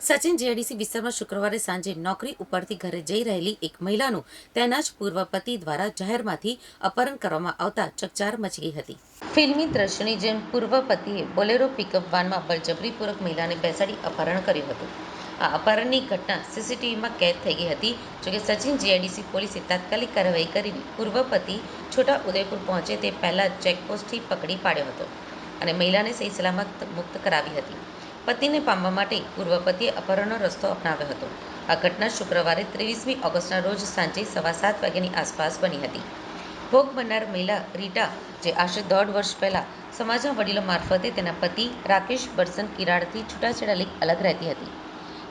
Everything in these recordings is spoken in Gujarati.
સચિન જેઆઈડીસી વિસ્તારમાં શુક્રવારે સાંજે નોકરી ઉપરથી ઘરે જઈ રહેલી એક મહિલાનું તેના જ પૂર્વ પતિ દ્વારા જાહેરમાંથી અપહરણ કરવામાં આવતા ચકચાર મચી ગઈ હતી. ફિલ્મી દ્રશ્યની જેમ પૂર્વ પતિએ બોલેરો પિકઅપ વાનમાં બળજબરીપૂર્વક મહિલાને બેસાડી અપહરણ કર્યું હતું. આ અપહરણની ઘટના સીસીટીવીમાં કેદ થઈ ગઈ હતી જોકે સચિન જીઆઈડીસી પોલીસે તાત્કાલિક કાર્યવાહી કરી પૂર્વ પતિ છોટા ઉદયપુર પહોંચે તે પહેલા ચેકપોસ્ટથી પકડી પાડ્યો હતો અને મહિલાને સહી સલામત મુક્ત કરાવી હતી. પતિને પામવા માટે પૂર્વ પતિએ અપહરણનો રસ્તો અપનાવ્યો હતો. આ ઘટના શુક્રવારે ત્રેવીસમી ઓગસ્ટના રોજ સાંજે સવા સાત વાગ્યાની આસપાસ બની હતી. ભોગ બનનાર મહિલા રીટા, જે આશરે દોઢ વર્ષ પહેલા સમાજના વડીલો મારફતે તેના પતિ રાકેશ બરસન કિરાડથી છૂટાછેડા લઈ અલગ રહેતી હતી.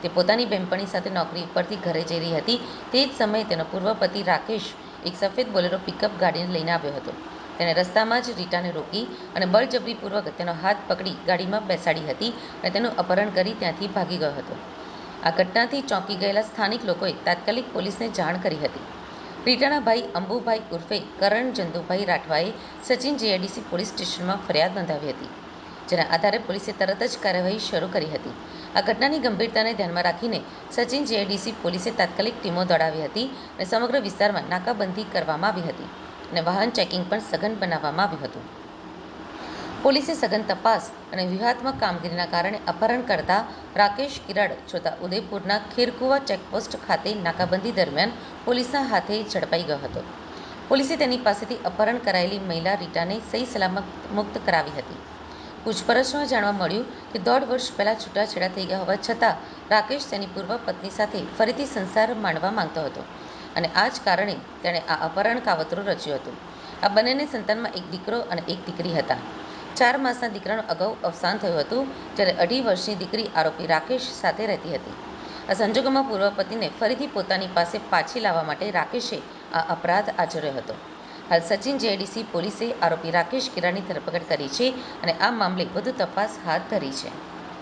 તે પોતાની બહેનપણી સાથે નોકરી ઉપરથી ઘરે જઈ રહી હતી. તે જ સમયે તેનો પૂર્વ પતિ રાકેશ એક સફેદ બોલેરો પિકઅપ ગાડીને લઈને આવ્યો હતો. તેણે રસ્તામાં જ રીટાને રોકી અને બળજબરીપૂર્વક તેનો હાથ પકડી ગાડીમાં બેસાડી હતી અને તેનું અપહરણ કરી ત્યાંથી ભાગી ગયો હતો. આ ઘટનાથી ચોંકી ગયેલા સ્થાનિક લોકોએ તાત્કાલિક પોલીસને જાણ કરી હતી. રીટાના ભાઈ અંબુભાઈ ઉર્ફે કરણ ચંદુભાઈ રાઠવાએ સચિન જેઆઈડીસી પોલીસ સ્ટેશનમાં ફરિયાદ નોંધાવી હતી. જેના આધારે પોલીસે તરત જ કાર્યવાહી શરૂ કરી હતી. આ ઘટનાની ગંભીરતાને ધ્યાનમાં રાખીને સચિન જેઆઈડીસી પોલીસે તાત્કાલિક ટીમો દોડાવી હતી અને સમગ્ર વિસ્તારમાં નાકાબંધી કરવામાં આવી હતી અને વાહન ચેકિંગ પણ સઘન બનાવવામાં આવ્યું હતું. પોલીસે સઘન તપાસ અને વ્યૂહાત્મક કામગીરીના કારણે અપહરણ કરતા રાકેશ કિરાડ જોતા ઉદયપુરના ખીરકુવા ચેકપોસ્ટ ખાતે નાકાબંધી દરમિયાન પોલીસના હાથે ઝડપાઈ ગયો હતો. પોલીસે તેની પાસેથી અપહરણ કરાયેલી મહિલા રીટાને સહી સલામત મુક્ત કરાવી હતી. પૂછપરછમાં જાણવા મળ્યું કે દોઢ વર્ષ પહેલાં છૂટાછેડા થઈ ગયા હોવા છતાં રાકેશ તેની પૂર્વ પત્ની સાથે ફરીથી સંસાર માંડવા માંગતો હતો અને આ જ કારણે તેણે આ અપહરણ કાવતરું રચ્યું હતું. આ બંનેને સંતાનમાં એક દીકરો અને એક દીકરી હતા. ચાર માસના દીકરાનું અગાઉ અવસાન થયું હતું, જ્યારે અઢી વર્ષની દીકરી આરોપી રાકેશ સાથે રહેતી હતી. આ સંજોગોમાં પૂર્વ પતિને ફરીથી પોતાની પાસે પાછી લાવવા માટે રાકેશે આ અપરાધ આચર્યો હતો. હાલ સચિન જેડીસી પોલીસે આરોપી રાકેશ કિરાની ધરપકડ કરી છે અને આ મામલે વધુ તપાસ હાથ ધરી છે.